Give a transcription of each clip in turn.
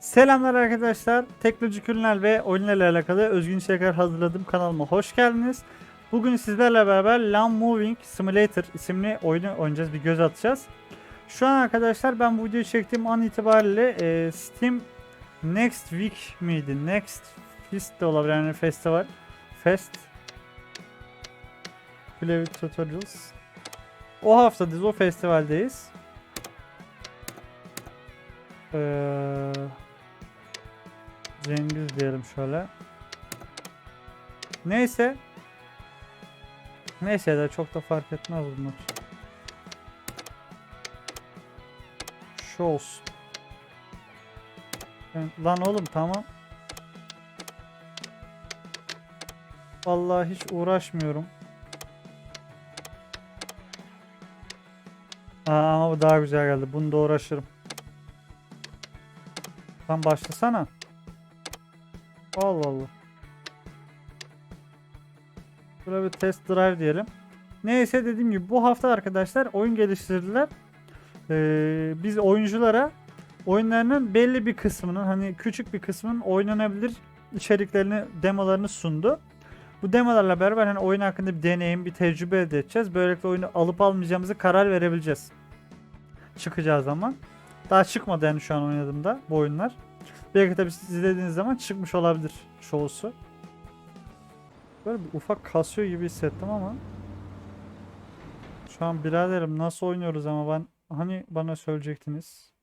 Selamlar arkadaşlar. Teknolojik ürünler ve oyunlarla alakalı özgün içerikler hazırladığım kanalıma hoş geldiniz. Bugün sizlerle beraber Land Moving Simulator isimli oyunu oynayacağız, bir göz atacağız. Şu an arkadaşlar ben bu videoyu çektiğim an itibariyle e, Steam Next Week miydi? Next Fest de olabilir yani festival. Fest. Play Tutorials. O haftadayız, o festivaldeyiz. Eee Cengiz diyelim şöyle. Neyse. Neyse de çok da fark etmez bunlar. Şu olsun. Lan oğlum tamam. Vallahi hiç uğraşmıyorum. Aa, ama bu daha güzel geldi. Bunu da uğraşırım. Lan başlasana. Allah Allah. Böyle bir test drive diyelim. Neyse dediğim gibi bu hafta arkadaşlar oyun geliştirdiler. Ee, biz oyunculara oyunlarının belli bir kısmının hani küçük bir kısmının oynanabilir içeriklerini, demolarını sundu. Bu demolarla beraber hani oyun hakkında bir deneyim, bir tecrübe elde edeceğiz. Böylelikle oyunu alıp almayacağımızı karar verebileceğiz. Çıkacağı zaman. Daha çıkmadı yani şu an oynadığımda bu oyunlar. Belki tabii siz izlediğiniz zaman çıkmış olabilir şovusu. Böyle bir ufak kasıyor gibi hissettim ama. Şu an biraderim nasıl oynuyoruz ama ben hani bana söyleyecektiniz.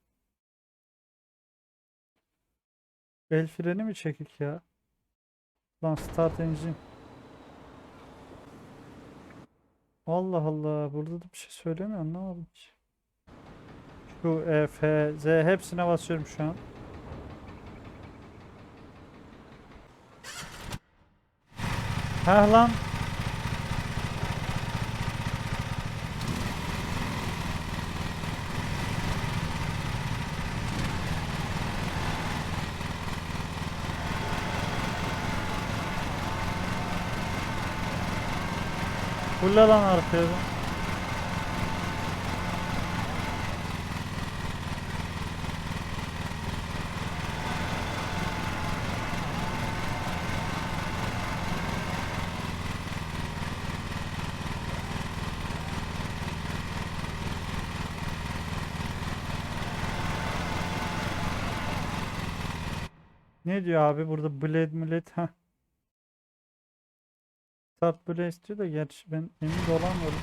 El freni mi çekik ya? Lan start engine. Allah Allah burada da bir şey söylemiyor anlamadım ki. Şu E, F, Z hepsine basıyorum şu an. أهلا. كل لا نعرف هذا. Ne diyor abi burada blade millet ha. Start blade istiyor da gerçi ben emin olamıyorum.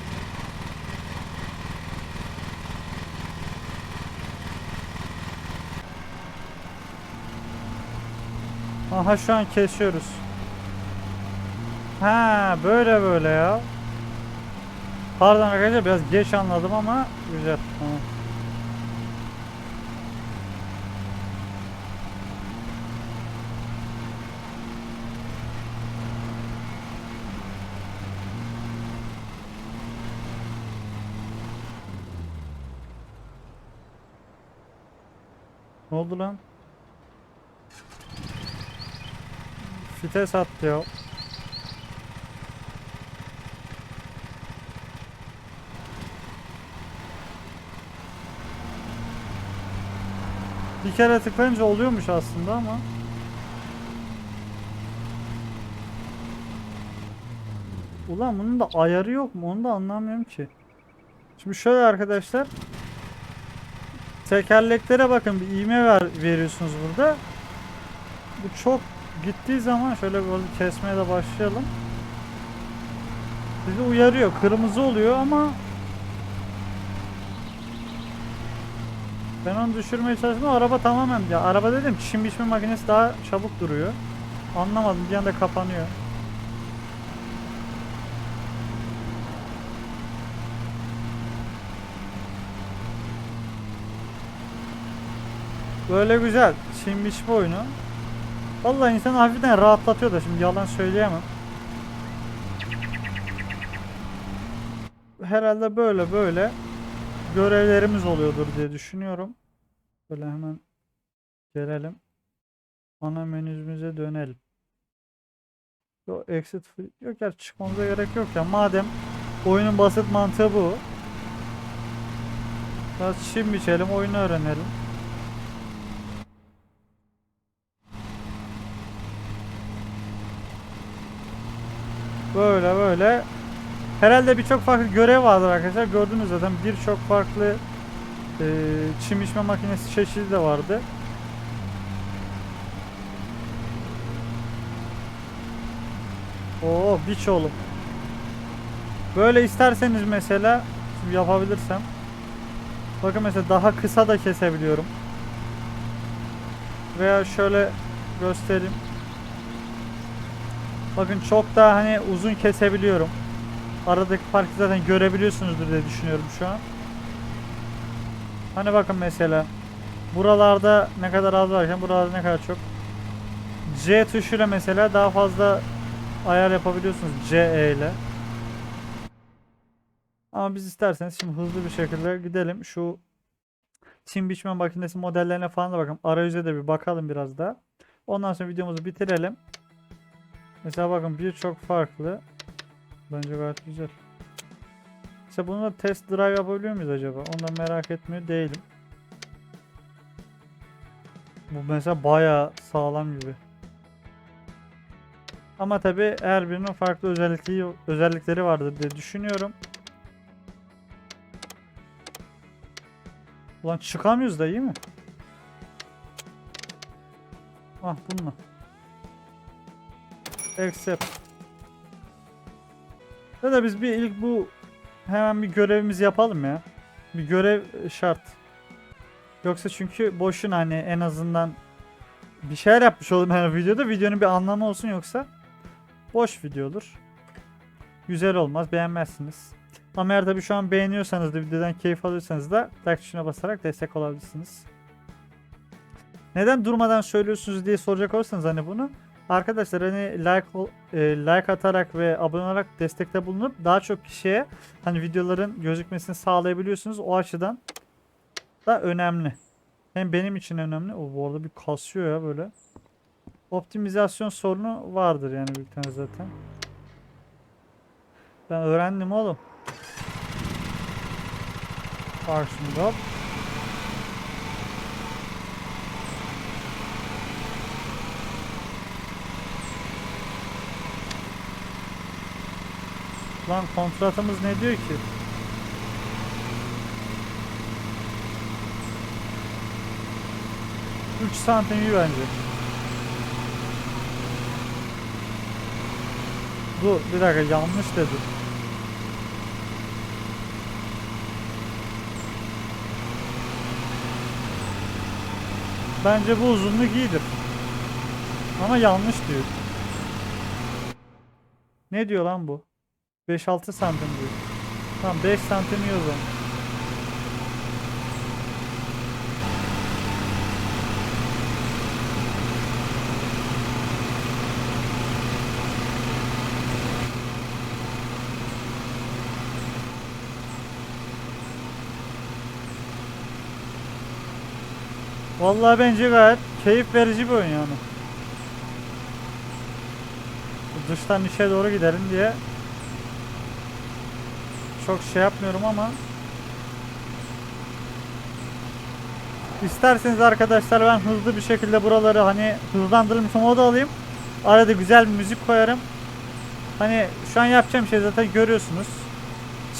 Aha şu an kesiyoruz. Ha böyle böyle ya. Pardon arkadaşlar biraz geç anladım ama güzel. Tamam. Ne oldu lan? Fites attı ya. Bir kere tıklayınca oluyormuş aslında ama. Ulan bunun da ayarı yok mu? Onu da anlamıyorum ki. Şimdi şöyle arkadaşlar. Tekerleklere bakın bir iğme ver, veriyorsunuz burada. Bu çok gittiği zaman şöyle böyle kesmeye de başlayalım. Bizi uyarıyor. Kırmızı oluyor ama ben onu düşürmeye çalıştım. Araba tamamen ya araba dedim çim biçme makinesi daha çabuk duruyor. Anlamadım bir anda kapanıyor. Böyle güzel. Çim biçme oyunu. Vallahi insanı hafiften rahatlatıyor da şimdi yalan söyleyemem. Herhalde böyle böyle görevlerimiz oluyordur diye düşünüyorum. Böyle hemen gelelim. Ana menümüze dönelim. Yok exit yok ya çıkmamıza gerek yok ya. Madem oyunun basit mantığı bu. Biraz çim biçelim, oyunu öğrenelim. Böyle böyle. Herhalde birçok farklı görev vardır arkadaşlar. Gördünüz zaten birçok farklı e, çim biçme makinesi çeşidi de vardı. Oo biç oğlum. Böyle isterseniz mesela yapabilirsem. Bakın mesela daha kısa da kesebiliyorum. Veya şöyle göstereyim. Bakın çok daha hani uzun kesebiliyorum. Aradaki farkı zaten görebiliyorsunuzdur diye düşünüyorum şu an. Hani bakın mesela buralarda ne kadar az varken buralarda ne kadar çok. C tuşuyla mesela daha fazla ayar yapabiliyorsunuz C E ile. Ama biz isterseniz şimdi hızlı bir şekilde gidelim. Şu çim biçme makinesi modellerine falan da bakalım. Arayüze de bir bakalım biraz daha. Ondan sonra videomuzu bitirelim. Mesela bakın birçok farklı. Bence gayet güzel. İşte bunu da test drive yapabiliyor muyuz acaba? Ondan merak etmiyor değilim. Bu mesela bayağı sağlam gibi. Ama tabi her birinin farklı özellikleri, özellikleri vardır diye düşünüyorum. Ulan çıkamıyoruz da iyi mi? Ah bununla. Accept. Ya da biz bir ilk bu hemen bir görevimizi yapalım ya. Bir görev şart. Yoksa çünkü boşuna hani en azından bir şeyler yapmış olalım her videoda. Videonun bir anlamı olsun yoksa boş video olur. Güzel olmaz. Beğenmezsiniz. Ama eğer tabii şu an beğeniyorsanız da videodan keyif alıyorsanız da like tuşuna basarak destek olabilirsiniz. Neden durmadan söylüyorsunuz diye soracak olursanız hani bunu. Arkadaşlar hani like e, like atarak ve abone olarak destekte bulunup daha çok kişiye hani videoların gözükmesini sağlayabiliyorsunuz. O açıdan da önemli. Hem benim için önemli. O bu arada bir kasıyor ya böyle. Optimizasyon sorunu vardır yani büyük ihtimalle zaten. Ben öğrendim oğlum. Bak Lan kontratımız ne diyor ki? Üç santim iyi bence. Dur bir dakika yanlış dedim. Bence bu uzunluk iyidir. Ama yanlış diyor. Ne diyor lan bu? 5-6 santim diyor. Tamam 5 santim iyi o zaman. Vallahi bence gayet keyif verici bir oyun yani. Dıştan işe doğru gidelim diye çok şey yapmıyorum ama İsterseniz arkadaşlar ben hızlı bir şekilde buraları hani hızlandırılmış moda alayım. Arada güzel bir müzik koyarım. Hani şu an yapacağım şey zaten görüyorsunuz.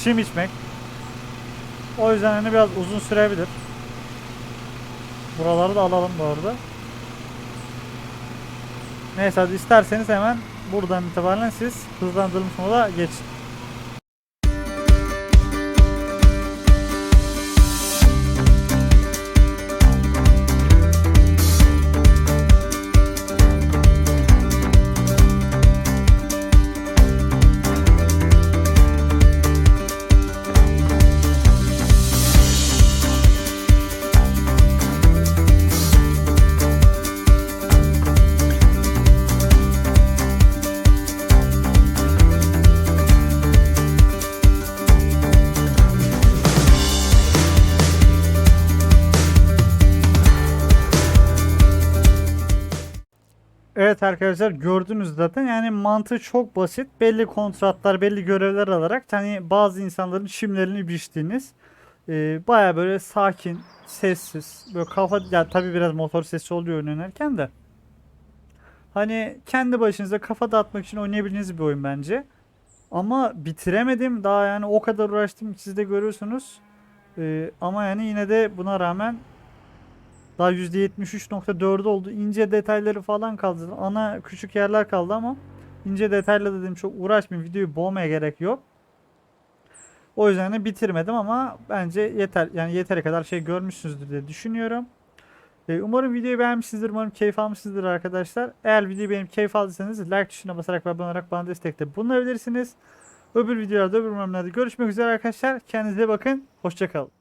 Çim içmek. O yüzden hani biraz uzun sürebilir. Buraları da alalım bu arada. Neyse hadi isterseniz hemen buradan itibaren siz hızlandırılmış moda geçin. Evet arkadaşlar gördünüz zaten yani mantığı çok basit. Belli kontratlar, belli görevler alarak hani bazı insanların çimlerini biçtiğiniz e, baya böyle sakin, sessiz, böyle kafa ya tabii biraz motor sesi oluyor oynanırken de. Hani kendi başınıza kafa dağıtmak için oynayabileceğiniz bir oyun bence. Ama bitiremedim. Daha yani o kadar uğraştım. Siz de görüyorsunuz. Ee, ama yani yine de buna rağmen daha %73.4 oldu. İnce detayları falan kaldı. Ana küçük yerler kaldı ama ince detayla dedim çok uğraşmayayım. Videoyu boğmaya gerek yok. O yüzden de bitirmedim ama bence yeter. Yani yeteri kadar şey görmüşsünüzdür diye düşünüyorum. Ee, Umarım videoyu beğenmişsinizdir. Umarım keyif almışsınızdır arkadaşlar. Eğer videoyu beğenip keyif aldıysanız like tuşuna basarak ve abone olarak bana destekte bulunabilirsiniz. Öbür videolarda, öbür bölümlerde görüşmek üzere arkadaşlar. Kendinize bakın. Hoşçakalın.